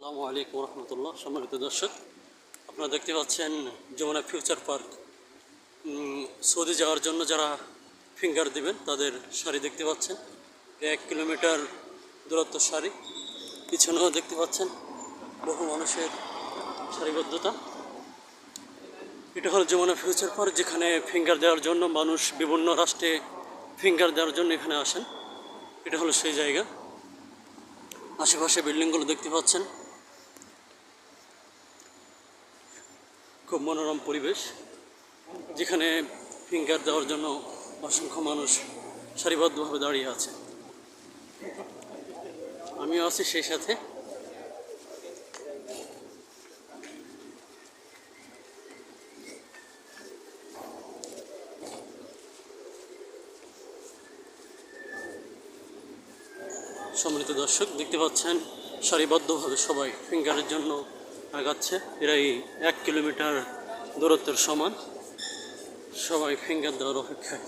আসসালামু আলাইকুম রহমতুল্লাহ, সম্মানিত দর্শক। আপনারা দেখতে পাচ্ছেন যমুনা ফিউচার পার্ক। সৌদি যাওয়ার জন্য যারা ফিঙ্গার দিবেন, তাদের শাড়ি দেখতে পাচ্ছেন। এক কিলোমিটার দূরত্ব শাড়ি। পিছনেও দেখতে পাচ্ছেন বহু মানুষের সারিবদ্ধতা এটা হলো যমুনা ফিউচার পার্ক, যেখানে ফিঙ্গার দেওয়ার জন্য মানুষ বিভিন্ন রাষ্ট্রে ফিঙ্গার দেওয়ার জন্য এখানে আসেন। এটা হলো সেই জায়গা। আশেপাশে বিল্ডিংগুলো দেখতে পাচ্ছেন। খুব মনোরম পরিবেশ, যেখানে ফিঙ্গার দেওয়ার জন্য অসংখ্য মানুষ সারিবদ্ধভাবে দাঁড়িয়ে আছে। আমিও আছি সেই সাথে। সম্মানিত দর্শক, দেখতে পাচ্ছেন, সারিবদ্ধভাবে সবাই ফিঙ্গারের জন্য আগাচ্ছে। প্রায় এক কিলোমিটার দূরত্বের সমান। সবাই ফিঙ্গার দেওয়ার অপেক্ষায়।